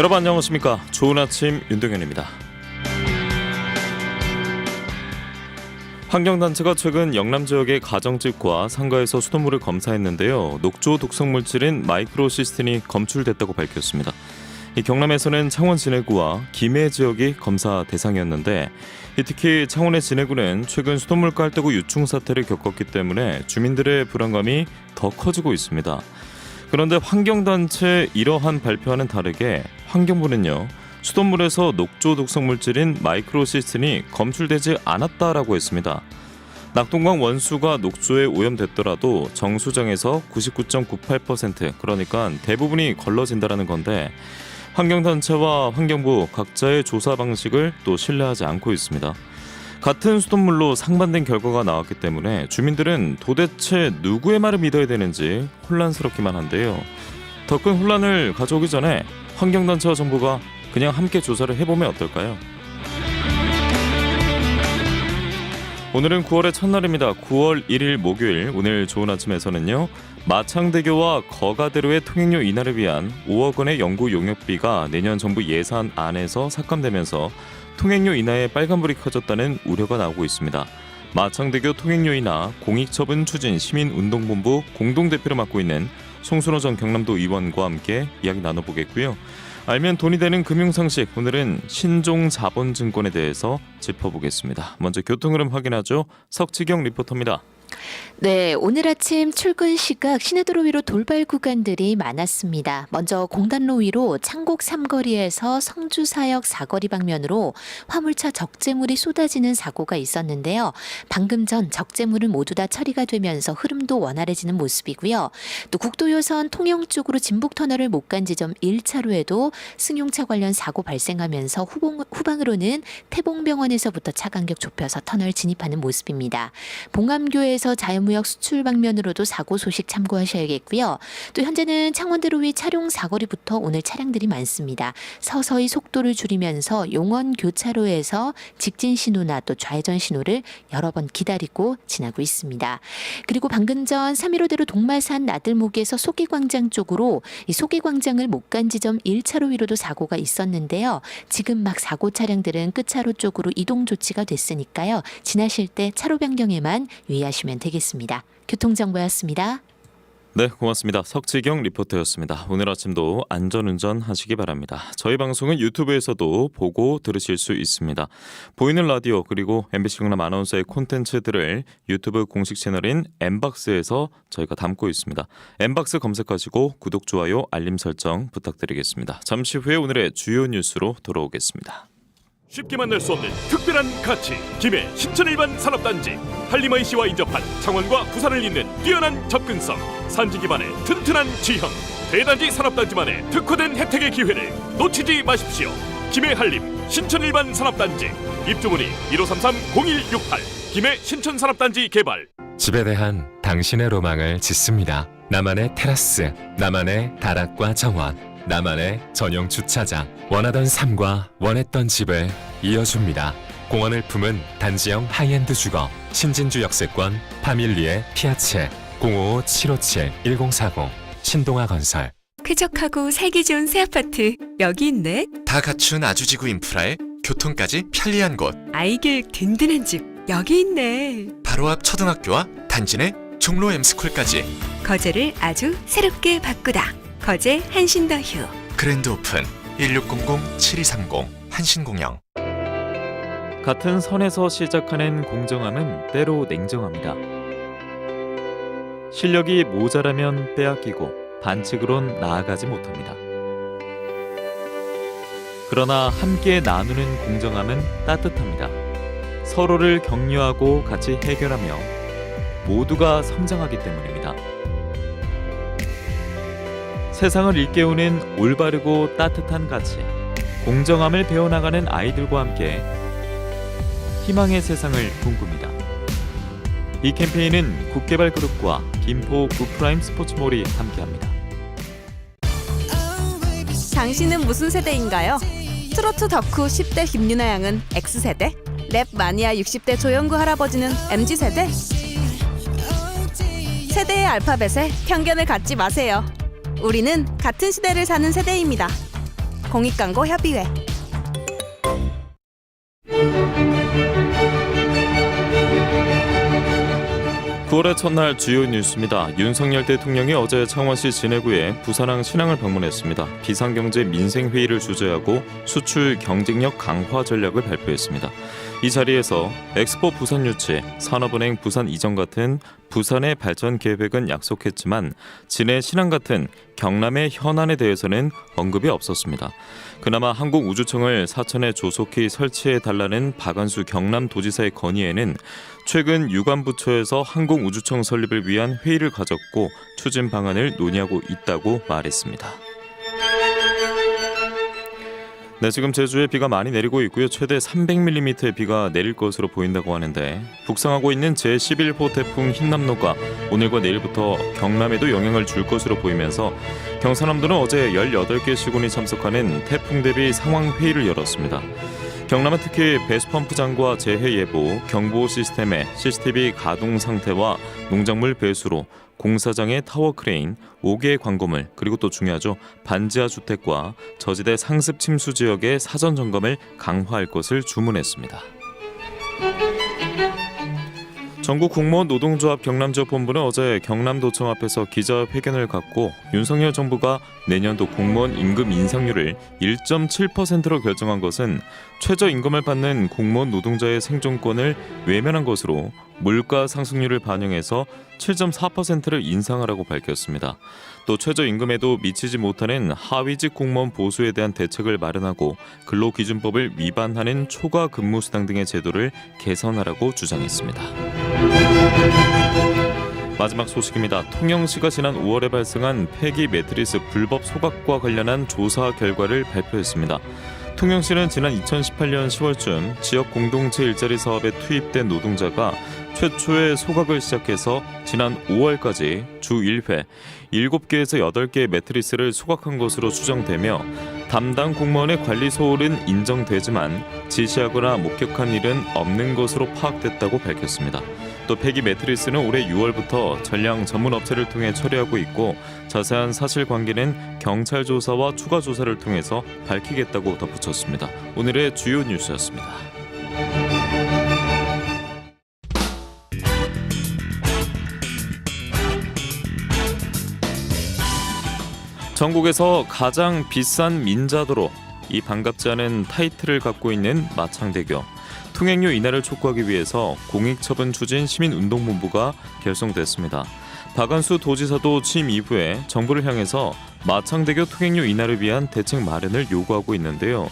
여러분 안녕하십니까? 좋은 아침 윤동현입니다. 환경단체가 최근 영남 지역의 가정집과 상가에서 수돗물을 검사했는데요. 녹조 독성 물질인 마이크로시스틴이 검출됐다고 밝혔습니다. 이 경남에서는 창원 진해구와 김해 지역이 검사 대상이었는데 이 특히 창원의 진해구는 최근 수돗물 깔때고 유충 사태를 겪었기 때문에 주민들의 불안감이 더 커지고 있습니다. 그런데 환경단체 이러한 발표와는 다르게 환경부는요 수돗물에서 녹조 독성 물질인 마이크로시스틴이 검출되지 않았다라고 했습니다. 낙동강 원수가 녹조에 오염됐더라도 정수정에서 99.98% 그러니까 대부분이 걸러진다라는 건데 환경단체와 환경부 각자의 조사 방식을 또 신뢰하지 않고 있습니다. 같은 수돗물로 상반된 결과가 나왔기 때문에 주민들은 도대체 누구의 말을 믿어야 되는지 혼란스럽기만 한데요. 더 큰 혼란을 가져오기 전에 환경단체와 정부가 그냥 함께 조사를 해보면 어떨까요? 오늘은 9월의 첫날입니다. 9월 1일 목요일 오늘 좋은 아침에서는요. 마창대교와 거가대로의 통행료 인하를 위한 5억 원의 연구 용역비가 내년 정부 예산 안에서 삭감되면서 통행료 인하에 빨간불이 켜졌다는 우려가 나오고 있습니다. 마창대교 통행료 인하 공익처분 추진 시민운동본부 공동대표를 맡고 있는 송순호 전 경남도 의원과 함께 이야기 나눠보겠고요. 알면 돈이 되는 금융상식 오늘은 신종자본증권에 대해서 짚어보겠습니다. 먼저 교통 흐름 확인하죠. 석지경 리포터입니다. 네, 오늘 아침 출근 시각 시내도로 위로 돌발 구간들이 많았습니다. 먼저 공단로 위로 창곡 삼거리에서 성주사역 사거리 방면으로 화물차 적재물이 쏟아지는 사고가 있었는데요. 방금 전 적재물은 모두 다 처리가 되면서 흐름도 원활해지는 모습이고요. 또 국도요선 통영 쪽으로 진북터널을 못 간 지점 1차로에도 승용차 관련 사고 발생하면서 후봉, 후방으로는 태봉병원에서부터 차 간격 좁혀서 터널 진입하는 모습입니다. 봉암교에서 자연무역 수출 방면으로도 사고 소식 참고하셔야겠고요. 또 현재는 창원대로 위 차량 사거리부터 오늘 차량들이 많습니다. 서서히 속도를 줄이면서 용원 교차로에서 직진 신호나 또 좌회전 신호를 여러 번 기다리고 지나고 있습니다. 그리고 방금 전 315대로 동말산 나들목에서 소기광장 쪽으로 이 소기광장을 못 간 지점 1차로 위로도 사고가 있었는데요. 지금 막 사고 차량들은 끝차로 쪽으로 이동 조치가 됐으니까요. 지나실 때 차로 변경에만 유의하시면 되겠습니다. 교통정보였습니다. 네, 고맙습니다. 석지경 리포터였습니다. 오늘 아침도 안전운전 하시기 바랍니다. 저희 방송은 유튜브에서도 보고 들으실 수 있습니다. 보이는 라디오 그리고 MBC 경남 아나운서의 콘텐츠들을 유튜브 공식 채널인 엠박스에서 저희가 담고 있습니다. 엠박스 검색하시고 구독, 좋아요, 알림 설정 부탁드리겠습니다. 잠시 후에 오늘의 주요 뉴스로 돌아오겠습니다. 쉽게 만날 수 없는 특별한 가치. 김해 신천일반 산업단지. 한림IC와 인접한 창원과 부산을 잇는 뛰어난 접근성. 산지 기반의 튼튼한 지형. 대단지 산업단지만의 특화된 혜택의 기회를 놓치지 마십시오. 김해 한림 신천일반 산업단지. 입주문의 1533-0168 김해 신천산업단지 개발. 집에 대한 당신의 로망을 짓습니다. 나만의 테라스, 나만의 다락과 정원, 나만의 전용 주차장, 원하던 삶과 원했던 집을 이어줍니다. 공원을 품은 단지형 하이엔드 주거, 신진주 역세권, 파밀리의 피아체, 055-757-1040, 신동아 건설. 쾌적하고 살기 좋은 새 아파트 여기 있네. 다 갖춘 아주지구 인프라에 교통까지 편리한 곳 아이들 든든한 집 여기 있네. 바로 앞 초등학교와 단지 내 종로 M스쿨까지 거제를 아주 새롭게 바꾸다. 거제 한신더휴. 그랜드 오픈 1600-7230 한신공영 같은 선에서 시작하는 공정함은 때로 냉정합니다. 실력이 모자라면 빼앗기고 반칙으론 나아가지 못합니다. 그러나 함께 나누는 공정함은 따뜻합니다. 서로를 격려하고 같이 해결하며 모두가 성장하기 때문입니다. 세상을 일깨우는 올바르고 따뜻한 가치, 공정함을 배워나가는 아이들과 함께 희망의 세상을 꿈꿉니다. 이 캠페인은 국개발그룹과 김포 구프라임 스포츠몰이 함께합니다. 당신은 무슨 세대인가요? 트로트 덕후 10대 김유나 양은 X세대? 랩 마니아 60대 조영구 할아버지는 MZ세대? 세대의 알파벳에 편견을 갖지 마세요. 우리는 같은 시대를 사는 세대입니다. 공익광고 협의회 9월의 첫날 주요 뉴스입니다. 윤석열 대통령이 어제 창원시 진해구에 부산항 신항을 방문했습니다. 비상경제 민생회의를 주재하고 수출 경쟁력 강화 전략을 발표했습니다. 이 자리에서 엑스포 부산 유치, 산업은행 부산 이전 같은 부산의 발전 계획은 약속했지만 진해 신항 같은 경남의 현안에 대해서는 언급이 없었습니다. 그나마 한국우주청을 사천에 조속히 설치해 달라는 박안수 경남도지사의 건의에는 최근 유관부처에서 항공우주청 설립을 위한 회의를 가졌고 추진 방안을 논의하고 있다고 말했습니다. 네, 지금 제주에 비가 많이 내리고 있고요. 최대 300mm의 비가 내릴 것으로 보인다고 하는데 북상하고 있는 제11호 태풍 흰남노가 오늘과 내일부터 경남에도 영향을 줄 것으로 보이면서 경상남도는 어제 18개 시군이 참석하는 태풍 대비 상황 회의를 열었습니다. 경남은 특히 배수펌프장과 재해 예보, 경보 시스템의 CCTV 가동 상태와 농작물 배수로, 공사장의 타워 크레인, 5개의 광고물, 그리고 또 중요하죠. 반지하 주택과 저지대 상습 침수 지역의 사전 점검을 강화할 것을 주문했습니다. 전국 공무원 노동조합 경남지역 본부는 어제 경남도청 앞에서 기자회견을 갖고 윤석열 정부가 내년도 공무원 임금 인상률을 1.7%로 결정한 것은 최저 임금을 받는 공무원 노동자의 생존권을 외면한 것으로 물가 상승률을 반영해서 7.4%를 인상하라고 밝혔습니다. 또 최저 임금에도 미치지 못하는 하위직 공무원 보수에 대한 대책을 마련하고 근로기준법을 위반하는 초과 근무 수당 등의 제도를 개선하라고 주장했습니다. 마지막 소식입니다. 통영시가 지난 5월에 발생한 폐기 매트리스 불법 소각과 관련한 조사 결과를 발표했습니다. 통영시는 지난 2018년 10월쯤 지역 공동체 일자리 사업에 투입된 노동자가 최초의 소각을 시작해서 지난 5월까지 주 1회 7개에서 8개의 매트리스를 소각한 것으로 추정되며 담당 공무원의 관리 소홀은 인정되지만 지시하거나 목격한 일은 없는 것으로 파악됐다고 밝혔습니다. 또 폐기 매트리스는 올해 6월부터 전량 전문 업체를 통해 처리하고 있고 자세한 사실관계는 경찰 조사와 추가 조사를 통해서 밝히겠다고 덧붙였습니다. 오늘의 주요 뉴스였습니다. 전국에서 가장 비싼 민자도로 이 반갑지 않은 타이틀을 갖고 있는 마창대교 통행료 인하를 촉구하기 위해서 공익처분 추진 시민운동본부가 결성됐습니다. 박안수 도지사도 취임 이후에 정부를 향해서 마창대교 통행료 인하를 위한 대책 마련을 요구하고 있는데요.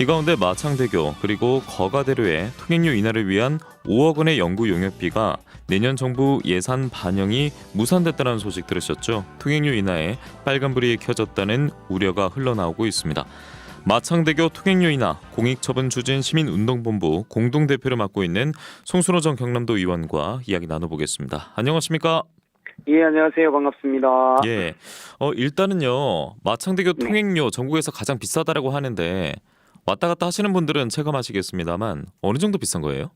이 가운데 마창대교 그리고 거가대로의 통행료 인하를 위한 5억 원의 연구 용역비가 내년 정부 예산 반영이 무산됐다는 소식 들으셨죠? 통행료 인하에 빨간불이 켜졌다는 우려가 흘러나오고 있습니다. 마창대교 통행료 인하 공익처분 추진 시민운동본부 공동대표를 맡고 있는 송순호 전 경남도 의원과 이야기 나눠보겠습니다. 안녕하십니까? 예, 안녕하세요. 반갑습니다. 예. 어, 일단은요. 마창대교 네. 통행료 전국에서 가장 비싸다라고 하는데 왔다 갔다 하시는 분들은 체감하시겠습니다만 어느 정도 비싼 거예요?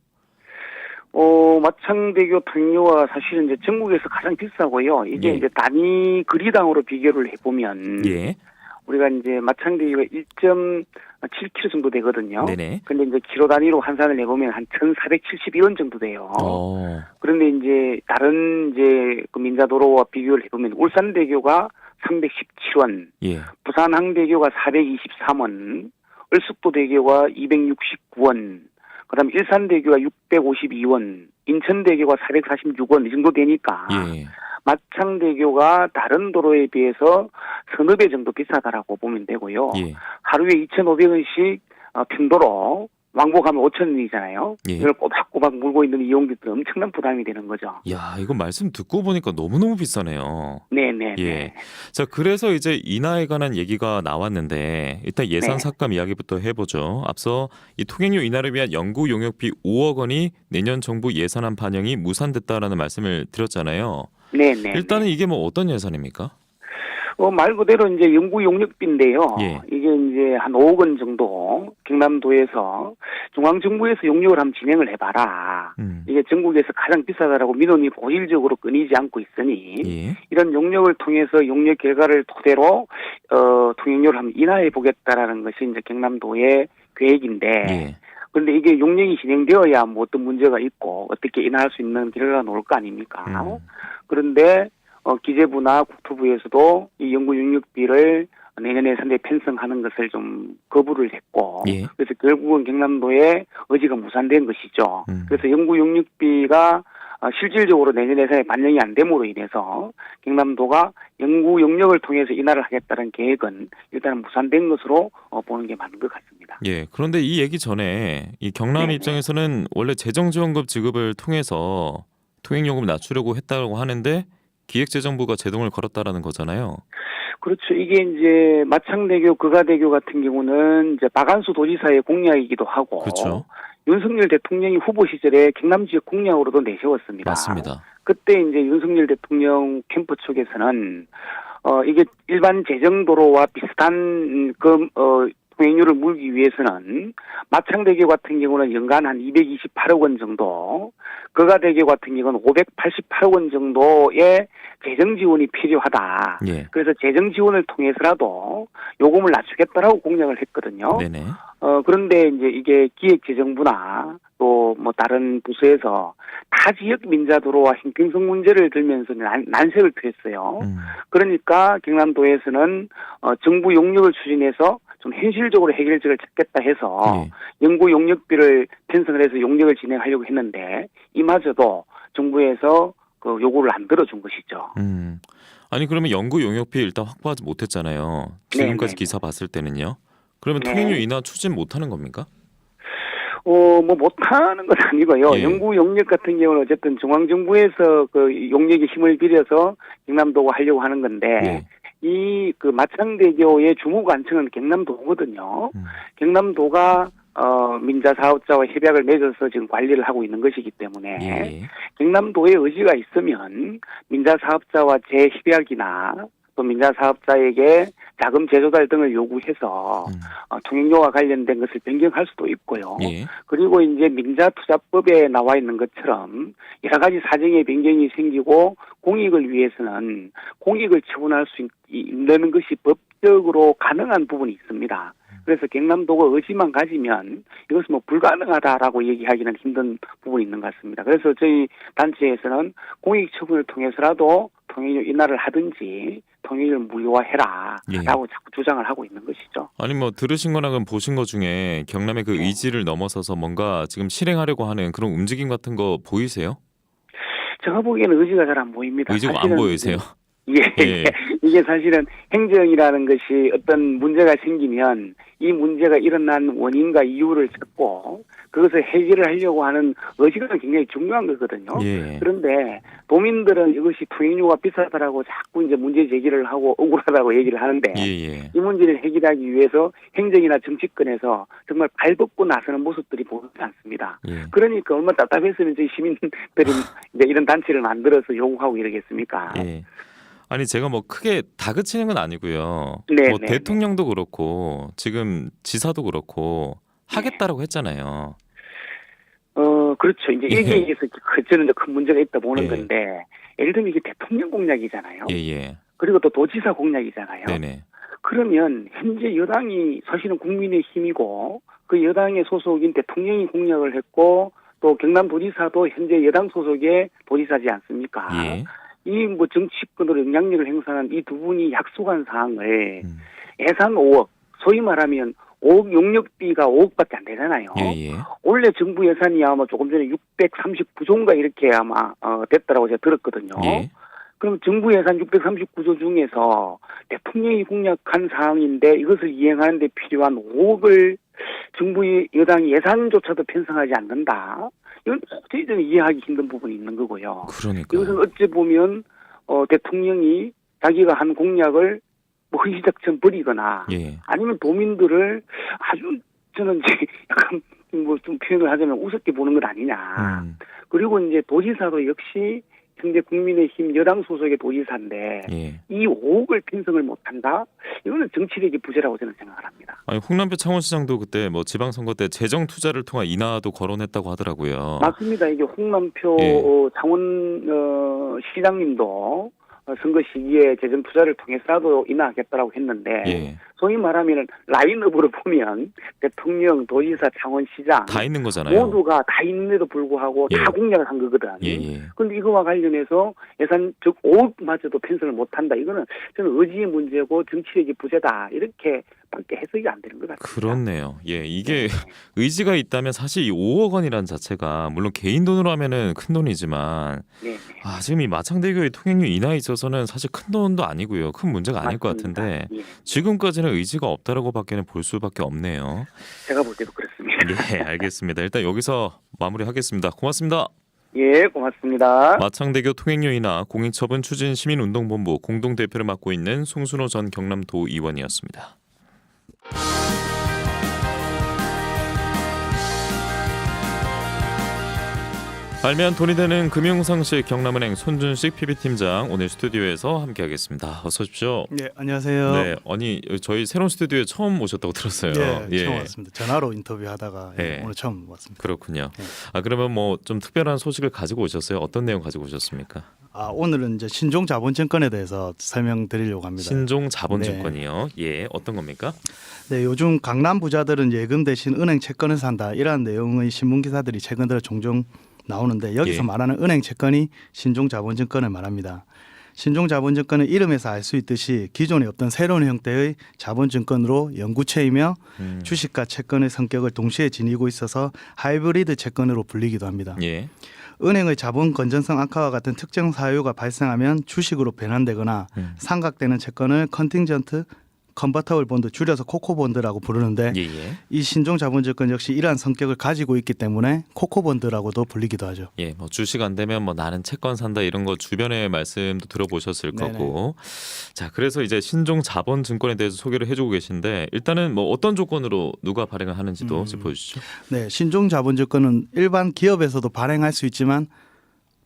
어, 마창대교 통료가 사실은 이제 전국에서 가장 비싸고요. 이게 예. 이제 단위 거리당으로 비교를 해보면 예. 우리가 이제 마창대교가 1.7km 정도 되거든요. 네네. 근데 이제 키로 단위로 환산을 해보면 한 1,471원 정도 돼요. 어. 그런데 이제 다른 이제 그 민자도로와 비교를 해보면 울산대교가 317원, 예. 부산항대교가 423원, 을숙도대교가 269원, 그다음 일산대교가 652원, 인천대교가 446원 이 정도 되니까 예. 마창대교가 다른 도로에 비해서 서너 배 정도 비싸다라고 보면 되고요. 예. 하루에 2,500원씩 어, 편도로 왕복하면 5,000원이잖아요. 예. 이걸 꼬박꼬박 물고 있는 이용객들 엄청난 부담이 되는 거죠. 야, 이거 말씀 듣고 보니까 너무너무 비싸네요. 네 네. 예. 자, 그래서 이제 인하에 관한 얘기가 나왔는데 일단 예산 네. 삭감 이야기부터 해 보죠. 앞서 이 통행료 인하를 위한 연구 용역비 5억 원이 내년 정부 예산안 반영이 무산됐다라는 말씀을 드렸잖아요. 네네. 일단은 이게 뭐 어떤 예산입니까? 어, 말 그대로 이제 영구 용역비인데요. 예. 이게 이제 한 5억 원 정도 경남도에서 중앙정부에서 용역을 한번 진행을 해봐라. 음. 이게 전국에서 가장 비싸다라고 민원이 고질적으로 끊이지 않고 있으니 예. 이런 용역을 통해서 용역 결과를 토대로 어, 통행료를 한번 인하해 보겠다라는 것이 이제 경남도의 계획인데 예. 그런데 이게 용역이 진행되어야 뭐 어떤 문제가 있고 어떻게 인하할 수 있는 결과가 나올 거 아닙니까? 음. 그런데 어, 기재부나 국토부에서도 이 연구 용역비를 내년에 상대 편성하는 것을 좀 거부를 했고 예. 그래서 결국은 경남도의 의지가 무산된 것이죠. 음. 그래서 연구 용역비가 어, 실질적으로 내년 예산에 반영이 안 됨으로 인해서 경남도가 연구 용역을 통해서 인하를 하겠다는 계획은 일단은 무산된 것으로 어, 보는 게 맞는 것 같습니다. 예. 그런데 이 얘기 전에 이 경남 네네. 입장에서는 원래 재정지원금 지급을 통해서 통행요금 낮추려고 했다고 하는데 기획재정부가 제동을 걸었다라는 거잖아요. 그렇죠. 이게 이제 마창대교, 그가대교 같은 경우는 이제 박안수 도지사의 공약이기도 하고 그렇죠. 윤석열 대통령이 후보 시절에 경남 지역 공약으로도 내세웠습니다. 맞습니다. 그때 이제 윤석열 대통령 캠프 쪽에서는 어 이게 일반 재정 도로와 비슷한 그 어 통행료를 물기 위해서는 마창 대교 같은 경우는 연간 한 228억 원 정도, 거가 대교 같은 경우는 588억 원 정도의 재정 지원이 필요하다. 예. 그래서 재정 지원을 통해서라도 요금을 낮추겠다라고 공약을 했거든요. 네네. 어, 그런데 이제 이게 기획재정부나 또 뭐 다른 부서에서 타 지역 민자 도로와 형평성 문제를 들면서 난, 난색을 표했어요. 음. 그러니까 경남도에서는 어, 정부 용역을 추진해서 좀 현실적으로 해결책을 찾겠다 해서 예. 연구 용역비를 편성을 해서 용역을 진행하려고 했는데 이마저도 정부에서 그 요구를 안 들어준 것이죠. 음. 아니 그러면 연구 용역비 일단 확보하지 못했잖아요. 지금까지 네네. 기사 봤을 때는요. 그러면 네. 통행료 인하 추진 못하는 겁니까? 어, 뭐 못하는 건 아니고요. 예. 연구 용역 같은 경우는 어쨌든 중앙정부에서 그 용역의 힘을 빌려서 경남도가 하려고 하는 건데 예. 이 그 마창대교의 주무관청은 경남도거든요. 음. 경남도가 어 민자 사업자와 협약을 맺어서 지금 관리를 하고 있는 것이기 때문에 예. 예. 경남도의 의지가 있으면 민자 사업자와 재협약이나 또 민자 사업자에게 자금 재조달 등을 요구해서 음. 어, 통행료와 관련된 것을 변경할 수도 있고요. 예. 그리고 이제 민자투자법에 나와 있는 것처럼 여러 가지 사정의 변경이 생기고 공익을 위해서는 공익을 처분할 수 있- 있는 것이 법적으로 가능한 부분이 있습니다. 그래서 경남도가 의지만 가지면 이것은 뭐 불가능하다라고 얘기하기는 힘든 부분이 있는 것 같습니다. 그래서 저희 단체에서는 공익 처분을 통해서라도 통행료 인하를 하든지 통행료를 무료화해라라고 예. 자꾸 주장을 하고 있는 것이죠. 아니 뭐 들으신 거나 그럼 보신 거 중에 경남의 그 네. 의지를 넘어서서 뭔가 지금 실행하려고 하는 그런 움직임 같은 거 보이세요? 제가 보기에는 의지가 잘 안 보입니다. 의지가 안 보이세요? 예, 예. 이게 사실은 행정이라는 것이 어떤 문제가 생기면 이 문제가 일어난 원인과 이유를 찾고 그것을 해결을 하려고 하는 의지가 굉장히 중요한 거거든요. 예. 그런데 도민들은 이것이 통행료가 비싸다라고 자꾸 이제 문제 제기를 하고 억울하다고 얘기를 하는데 예, 예. 이 문제를 해결하기 위해서 행정이나 정치권에서 정말 발벗고 나서는 모습들이 보이지 않습니다. 예. 그러니까 얼마나 답답했으면 저희 시민들이 이제 이런 단체를 만들어서 요구하고 이러겠습니까? 예. 아니 제가 뭐 크게 다그치는 건 아니고요. 네, 뭐 네, 대통령도 그렇고 지금 지사도 그렇고 하겠다라고 했잖아요. 어, 그렇죠. 이제 예. 그- 저는 이제 큰 문제가 있다 보는 예. 건데, 예를 들면 이게 대통령 공약이잖아요. 예, 예. 그리고 또 도지사 공약이잖아요. 네네. 그러면 현재 여당이 사실은 국민의 힘이고, 그 여당의 소속인 대통령이 공약을 했고, 또 경남도지사도 현재 여당 소속의 도지사지 않습니까? 예. 이뭐 정치권으로 영향력을 행사하는 이두 분이 약속한 사항을 음. 예산 5억, 소위 말하면 5억 용역비가 5억밖에 안 되잖아요. 예, 예. 원래 정부 예산이 아마 조금 전에 639조인가 이렇게 아마 어, 됐다라고 제가 들었거든요. 예. 그럼 정부 예산 639조 중에서 대통령이 공약한 사항인데 이것을 이행하는 데 필요한 5억을 정부 여당이 예산조차도 편성하지 않는다. 이건 도저히 좀 이해하기 힘든 부분이 있는 거고요. 그러니까. 이것은 어찌 보면 어, 대통령이 자기가 한 공약을 뭐 흔시작처럼 버리거나 예. 아니면 도민들을 아주 저는 이제 약간 뭐 좀 표현을 하자면 우습게 보는 것 아니냐. 음. 그리고 이제 도지사도 역시 현재 국민의힘 여당 소속의 도지사인데 예. 이 5억을 편성을 못한다? 이거는 정치력의 부재라고 저는 생각을 합니다. 아니 홍남표 창원시장도 그때 뭐 지방선거 때 재정 투자를 통한 인하도 거론했다고 하더라고요. 맞습니다. 이게 홍남표 예. 어, 창원 어, 시장님도 어, 선거 시기에 재정 투자를 통해서라도 인하하겠다라고 했는데 예. 소위 말하면 라인업으로 보면 대통령, 도지사, 창원시장 다 있는 거잖아요. 모두가 다 있는데도 불구하고 예. 다 공약을 한 거거든. 예, 예. 근데 이거와 관련해서 예산 즉 5억마저도 편성을 못한다. 이거는 저는 의지의 문제고 정치력의 부재다. 이렇게 밖에 해석이 안 되는 것 같습니다. 그렇네요. 예, 이게 네. 의지가 있다면 사실 이 5억 원이라는 자체가 물론 개인 돈으로 하면은 큰 돈이지만 네, 네. 아, 지금 이 마창대교의 통행료 인하에 있어서는 사실 큰 돈도 아니고요. 큰 문제가 아닐 것 맞습니다. 같은데 예. 지금까지는 의지가 없다라고밖에는 볼 수밖에 없네요. 제가 볼 때도 그렇습니다. 예, 알겠습니다. 일단 여기서 마무리하겠습니다. 고맙습니다. 예, 고맙습니다. 마창대교 통행료 인하 공익처분 추진 시민운동본부 공동대표를 맡고 있는 송순호 전 경남도 의원이었습니다. Bye. 알면 돈이 되는 금융상식 경남은행 손준식 PB팀장 오늘 스튜디오에서 함께하겠습니다. 어서 오십시오. 네, 안녕하세요. 네, 아니 저희 새로운 스튜디오에 처음 오셨다고 들었어요. 예, 처음 왔습니다. 전화로 인터뷰하다가 예, 예. 오늘 처음 왔습니다. 그렇군요. 네. 아 그러면 뭐 좀 특별한 소식을 가지고 오셨어요? 어떤 내용 가지고 오셨습니까? 아, 오늘은 이제 신종 자본증권에 대해서 설명드리려고 합니다. 신종 자본증권이요. 예, 어떤 겁니까? 네, 요즘 강남 부자들은 예금 대신 은행 채권을 산다. 이러한 내용의 신문 기사들이 최근 들어 종종 나오는데 여기서 예. 말하는 은행 채권이 신종 자본증권을 말합니다. 신종 자본증권은 이름에서 알 수 있듯이 기존에 없던 새로운 형태의 자본증권으로 연구체이며 음, 주식과 채권의 성격을 동시에 지니고 있어서 하이브리드 채권으로 불리기도 합니다. 예, 은행의 자본 건전성 악화와 같은 특정 사유가 발생하면 주식으로 변환되거나 음. 상각되는 채권을 컨팅전트 컨버터블 본드 줄여서 코코 본드라고 부르는데 예, 예. 이 신종 자본증권 역시 이러한 성격을 가지고 있기 때문에 코코 본드라고도 불리기도 하죠. 예, 뭐 주식 안 되면 뭐 나는 채권 산다 이런 거 주변의 말씀도 들어보셨을 네네. 거고. 자, 그래서 이제 신종 자본 증권에 대해서 소개를 해주고 계신데 일단은 뭐 어떤 조건으로 누가 발행을 하는지도 음. 짚어주시죠. 네, 신종 자본증권은 일반 기업에서도 발행할 수 있지만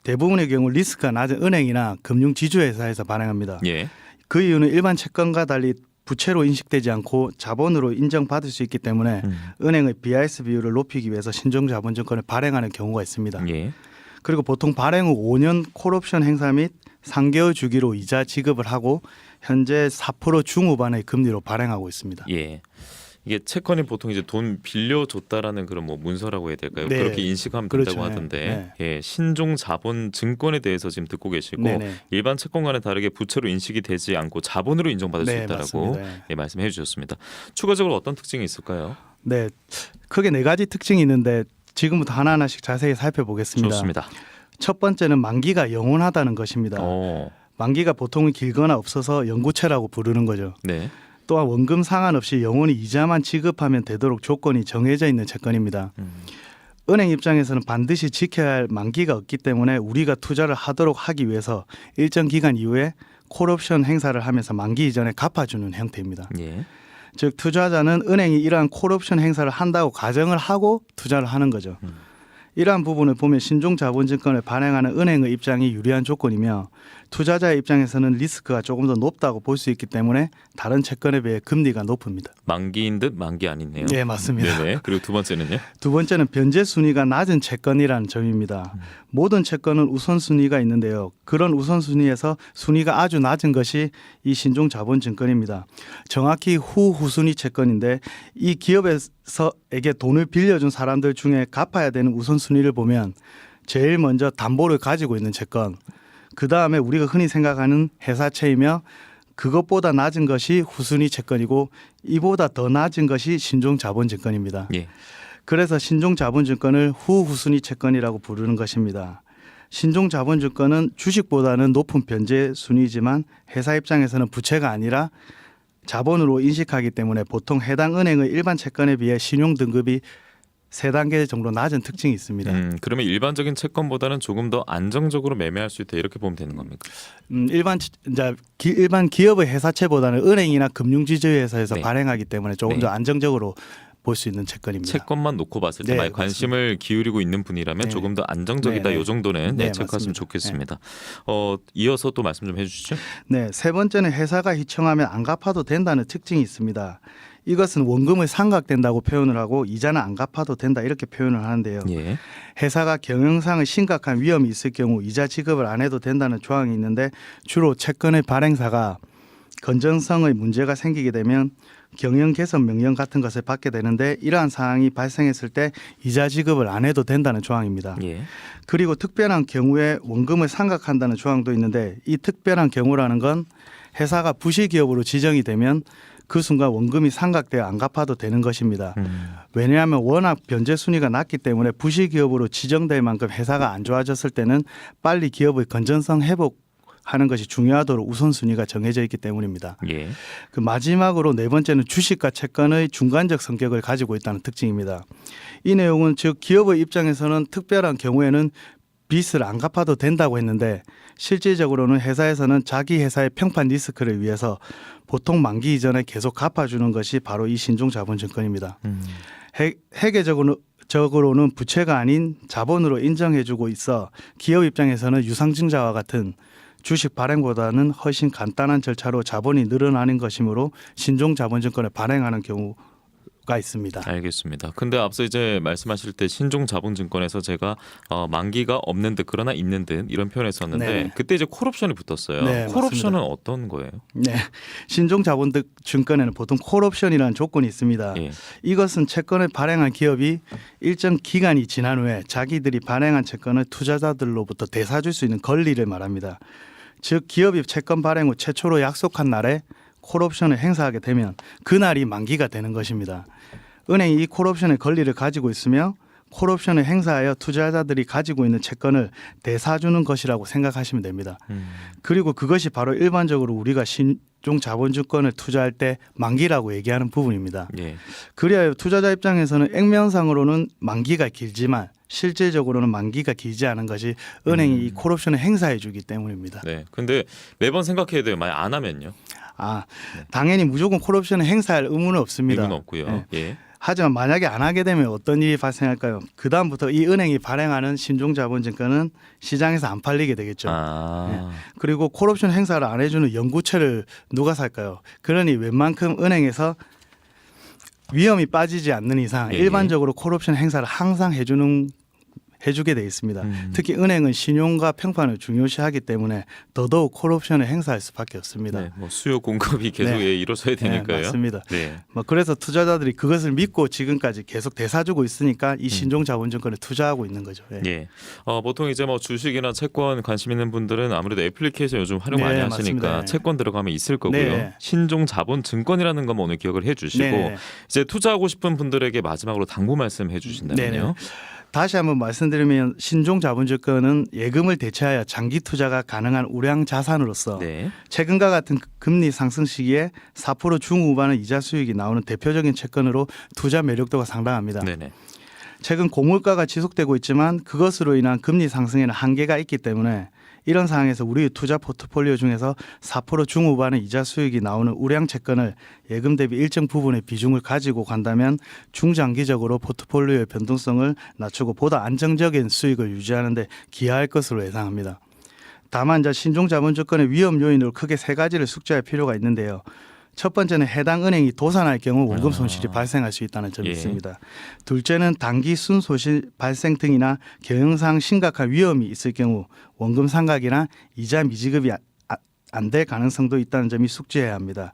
대부분의 경우 리스크가 낮은 은행이나 금융 지주회사에서 발행합니다. 예, 그 이유는 일반 채권과 달리 부채로 인식되지 않고 자본으로 인정받을 수 있기 때문에 음. 은행의 BIS 비율을 높이기 위해서 신종 자본 증권을 발행하는 경우가 있습니다. 예, 그리고 보통 발행 후 5년 콜옵션 행사 및 3개월 주기로 이자 지급을 하고 현재 4% 중후반의 금리로 발행하고 있습니다. 예. 이게 채권이 보통 이제 돈 빌려줬다라는 그런 뭐 문서라고 해야 될까요? 네. 그렇게 인식하면 그렇죠. 된다고 네. 하던데 예, 신종 자본 증권에 대해서 지금 듣고 계시고 네네. 일반 채권과는 다르게 부채로 인식이 되지 않고 자본으로 인정받을 수 네, 있다라고 맞습니다. 예, 말씀해 주셨습니다. 추가적으로 어떤 특징이 있을까요? 네, 크게 네 가지 특징이 있는데 지금부터 하나하나씩 자세히 살펴보겠습니다. 좋습니다. 첫 번째는 만기가 영원하다는 것입니다. 어, 만기가 보통 길거나 없어서 연구채라고 부르는 거죠. 네. 또한 원금 상한 없이 영원히 이자만 지급하면 되도록 조건이 정해져 있는 채권입니다. 음, 은행 입장에서는 반드시 지켜야 할 만기가 없기 때문에 우리가 투자를 하도록 하기 위해서 일정 기간 이후에 콜옵션 행사를 하면서 만기 이전에 갚아주는 형태입니다. 예. 즉 투자자는 은행이 이러한 콜옵션 행사를 한다고 가정을 하고 투자를 하는 거죠. 음. 이러한 부분을 보면 신종 자본증권을 발행하는 은행의 입장이 유리한 조건이며 투자자의 입장에서는 리스크가 조금 더 높다고 볼 수 있기 때문에 다른 채권에 비해 금리가 높습니다. 만기인 듯 만기 아니네요. 네, 맞습니다. 네네. 그리고 두 번째는요? 두 번째는 변제 순위가 낮은 채권이라는 점입니다. 모든 채권은 우선 순위가 있는데요. 그런 우선 순위에서 순위가 아주 낮은 것이 이 신종 자본 증권입니다. 정확히 후후순위 채권인데 이 기업에서에게 돈을 빌려준 사람들 중에 갚아야 되는 우선 순위를 보면 제일 먼저 담보를 가지고 있는 채권, 그 다음에 우리가 흔히 생각하는 회사채이며 그것보다 낮은 것이 후순위 채권이고 이보다 더 낮은 것이 신종 자본 증권입니다. 예. 그래서 신종 자본 증권을 후후순위 채권이라고 부르는 것입니다. 신종 자본 증권은 주식보다는 높은 변제 순위지만 회사 입장에서는 부채가 아니라 자본으로 인식하기 때문에 보통 해당 은행의 일반 채권에 비해 신용 등급이 세 단계 정도 낮은 특징이 있습니다. 음, 그러면 일반적인 채권보다는 조금 더 안정적으로 매매할 수 있다 이렇게 보면 되는 겁니까? 음, 일반 치- 이제 기, 일반 기업의 회사채보다는 은행이나 금융지주회사에서 네. 발행하기 때문에 조금 네. 더 안정적으로 볼 수 있는 채권입니다. 채권만 놓고 봤을 때 네, 관심을 기울이고 있는 분이라면 네. 조금 더 안정적이다. 네, 네. 요 정도는 네, 네, 체크하시면. 좋겠습니다. 어, 이어서 또 말씀 좀 해주시죠. 네, 세 번째는 회사가 희청하면 안 갚아도 된다는 특징이 있습니다. 이것은 원금을 상각된다고 표현을 하고 이자는 안 갚아도 된다 이렇게 표현을 하는데요. 예. 회사가 경영상의 심각한 위험이 있을 경우 이자 지급을 안 해도 된다는 조항이 있는데 주로 채권의 발행사가 건전성의 문제가 생기게 되면 경영 개선 명령 같은 것을 받게 되는데 이러한 사항이 발생했을 때 이자 지급을 안 해도 된다는 조항입니다. 예. 그리고 특별한 경우에 원금을 상각한다는 조항도 있는데 이 특별한 경우라는 건 회사가 부실기업으로 지정이 되면 그 순간 원금이 상각되어 안 갚아도 되는 것입니다. 음. 왜냐하면 워낙 변제 순위가 낮기 때문에 부실 기업으로 지정될 만큼 회사가 안 좋아졌을 때는 빨리 기업의 건전성 회복 하는 것이 중요하도록 우선순위가 정해져 있기 때문입니다. 예. 그 마지막으로 네 번째는 주식과 채권의 중간적 성격을 가지고 있다는 특징입니다. 이 내용은 즉 기업의 입장에서는 특별한 경우에는 빚을 안 갚아도 된다고 했는데 실질적으로는 회사에서는 자기 회사의 평판 리스크를 위해서 보통 만기 이전에 계속 갚아주는 것이 바로 이 신종 자본증권입니다. 음. 회, 회계적으로 적으로는 부채가 아닌 자본으로 인정해주고 있어 기업 입장에서는 유상증자와 같은 주식 발행보다는 훨씬 간단한 절차로 자본이 늘어나는 것이므로 신종 자본증권을 발행하는 경우 가 있습니다. 알겠습니다. 근데 앞서 이제 말씀하실 때 신종 자본증권에서 제가 어, 만기가 없는 듯 그러나 있는 듯 이런 표현했었는데 네. 그때 이제 콜옵션이 붙었어요. 네, 콜옵션은 맞습니다. 어떤 거예요? 네, 신종 자본증권에는 보통 콜옵션이라는 조건이 있습니다. 예. 이것은 채권을 발행한 기업이 일정 기간이 지난 후에 자기들이 발행한 채권을 투자자들로부터 되사줄 수 있는 권리를 말합니다. 즉 기업이 채권 발행 후 최초로 약속한 날에 콜옵션을 행사하게 되면 그날이 만기가 되는 것입니다. 은행이 이 콜옵션의 권리를 가지고 있으며 콜옵션을 행사하여 투자자들이 가지고 있는 채권을 되사주는 것이라고 생각하시면 됩니다. 음. 그리고 그것이 바로 일반적으로 우리가 신종 자본증권을 투자할 때 만기라고 얘기하는 부분입니다. 예. 그리하여 투자자 입장에서는 액면상으로는 만기가 길지만 실질적으로는 만기가 길지 않은 것이 은행이 이 콜옵션을 행사해 주기 때문입니다. 네. 근데 매번 생각해야 돼요. 만약 안 하면요. 아, 당연히 무조건 콜옵션을 행사할 의무는 없습니다. 이유는 없고요. 네. 예. 하지만 만약에 안 하게 되면 어떤 일이 발생할까요? 그 다음부터 이 은행이 발행하는 신종 자본증권은 시장에서 안 팔리게 되겠죠. 아. 그리고 콜옵션 행사를 안 해주는 연구체를 누가 살까요? 그러니 웬만큼 은행에서 위험이 빠지지 않는 이상 예, 일반적으로 콜옵션 행사를 항상 해주는 해주게 돼 있습니다. 음. 특히 은행은 신용과 평판을 중요시하기 때문에 더더욱 콜옵션을 행사할 수밖에 없습니다. 네. 뭐 수요 공급이 계속 네. 예, 이루어져야 네, 되니까요. 맞습니다. 네. 뭐 그래서 투자자들이 그것을 믿고 지금까지 계속 대사주고 있으니까 음. 이 신종 자본증권에 투자하고 있는 거죠. 예. 예. 어, 보통 이제 뭐 주식이나 채권 관심 있는 분들은 아무래도 애플리케이션 요즘 활용 네, 많이 하시니까. 네. 채권 들어가면 있을 거고요. 네. 신종 자본증권이라는 건 오늘 기억을 해주시고 네. 이제 투자하고 싶은 분들에게 마지막으로 당부 말씀 해 주신다면요. 다시 한번 말씀드리면 신종 자본증권은 예금을 대체하여 장기 투자가 가능한 우량 자산으로서 네. 최근과 같은 금리 상승 시기에 4% 중후반의 이자 수익이 나오는 대표적인 채권으로 투자 매력도가 상당합니다. 네네. 최근 고물가가 지속되고 있지만 그것으로 인한 금리 상승에는 한계가 있기 때문에 이런 상황에서 우리 투자 포트폴리오 중에서 4% 중후반의 이자 수익이 나오는 우량 채권을 예금 대비 일정 부분의 비중을 가지고 간다면 중장기적으로 포트폴리오의 변동성을 낮추고 보다 안정적인 수익을 유지하는 데 기여할 것으로 예상합니다. 다만 이제 신종 자본증권의 위험 요인으로 크게 세 가지를 숙지할 필요가 있는데요. 첫 번째는 해당 은행이 도산할 경우 원금 손실이 아. 발생할 수 있다는 점이 예. 있습니다. 둘째는 단기 순소실 발생 등이나 경영상 심각한 위험이 있을 경우 원금 상각이나 이자 미지급이 안 될 가능성도 있다는 점이 숙지해야 합니다.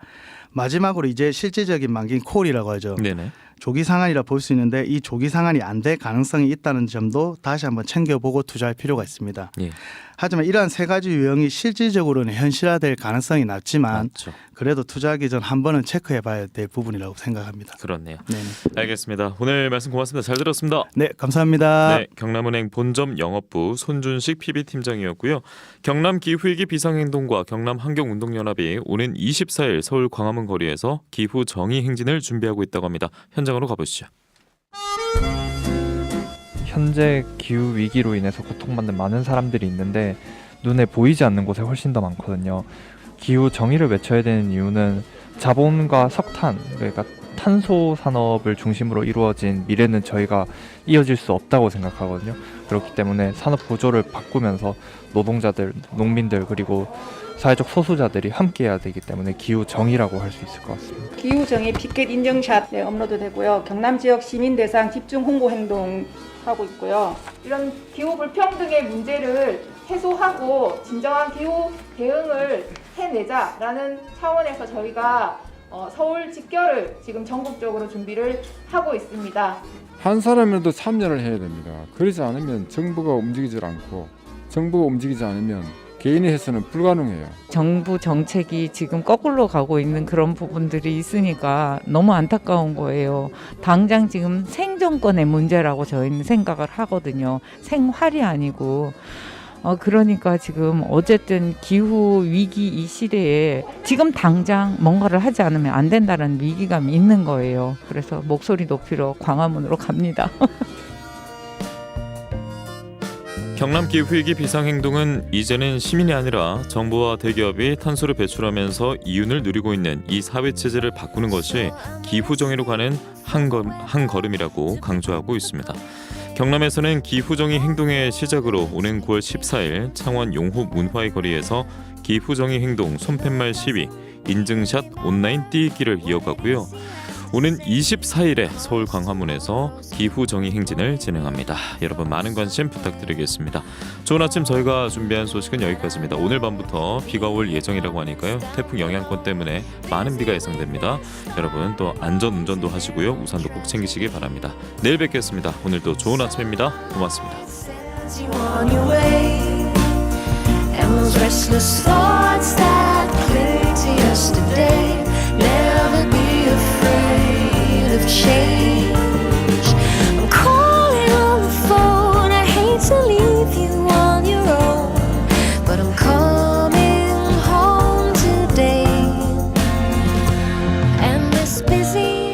마지막으로 이제 실질적인 만기인 콜이라고 하죠. 네네. 조기 상한이라 볼 수 있는데 이 조기 상한이 안 될 가능성이 있다는 점도 다시 한번 챙겨보고 투자할 필요가 있습니다. 예. 하지만 이러한 세 가지 유형이 실질적으로는 현실화될 가능성이 낮지만 맞죠. 그래도 투자하기 전 한 번은 체크해봐야 될 부분이라고 생각합니다. 그렇네요. 네, 알겠습니다. 오늘 말씀 고맙습니다. 잘 들었습니다. 네 감사합니다. 네, 경남은행 본점 영업부 손준식 PB팀장이었고요. 경남 기후위기 비상행동과 경남 환경운동연합이 오는 24일 서울 광화문 거리에서 기후 정의 행진을 준비하고 있다고 합니다. 현장으로 가보시죠. 현재 기후 위기로 인해서 고통받는 많은 사람들이 있는데 눈에 보이지 않는 곳에 훨씬 더 많거든요. 기후 정의를 외쳐야 되는 이유는 자본과 석탄, 그러니까 탄소 산업을 중심으로 이루어진 미래는 저희가 이어질 수 없다고 생각하거든요. 그렇기 때문에 산업 구조를 바꾸면서 노동자들, 농민들 그리고 사회적 소수자들이 함께해야 되기 때문에 기후 정의라고 할 수 있을 것 같습니다. 기후 정의 피켓 인증샷 네, 업로드 되고요. 경남 지역 시민 대상 집중 홍보 행동 하고 있고요. 이런 기후 불평등의 문제를 해소하고 진정한 기후 대응을 해내자라는 차원에서 저희가 어, 서울 직결을 지금 전국적으로 준비를 하고 있습니다. 한 사람이라도 참여를 해야 됩니다. 그러지 않으면 정부가 움직이질 않고 정부가 움직이지 않으면 개인의 해서는 불가능해요. 정부 정책이 지금 거꾸로 가고 있는 그런 부분들이 있으니까 너무 안타까운 거예요. 당장 지금 생존권의 문제라고 저희는 생각을 하거든요. 생활이 아니고. 어, 그러니까 지금 어쨌든 기후 위기 이 시대에 지금 당장 뭔가를 하지 않으면 안 된다는 위기감이 있는 거예요. 그래서 목소리 높이러 광화문으로 갑니다. 경남 기후위기 비상행동은 이제는 시민이 아니라 정부와 대기업이 탄소를 배출하면서 이윤을 누리고 있는 이 사회 체제를 바꾸는 것이 기후 정의로 가는 한, 걸, 한 걸음이라고 강조하고 있습니다. 경남에서는 기후 정의 행동의 시작으로 오는 9월 14일 창원 용호 문화의 거리에서 기후 정의 행동 손팻말 시위 인증샷 온라인 띄기를 이어가고요. 오는 24일에 서울 광화문에서 기후 정의 행진을 진행합니다. 여러분 많은 관심 부탁드리겠습니다. 좋은 아침 저희가 준비한 소식은 여기까지입니다. 오늘 밤부터 비가 올 예정이라고 하니까요. 태풍 영향권 때문에 많은 비가 예상됩니다. 여러분 또 안전 운전도 하시고요. 우산도 꼭 챙기시기 바랍니다. 내일 뵙겠습니다. 오늘도 좋은 아침입니다. 고맙습니다. shade.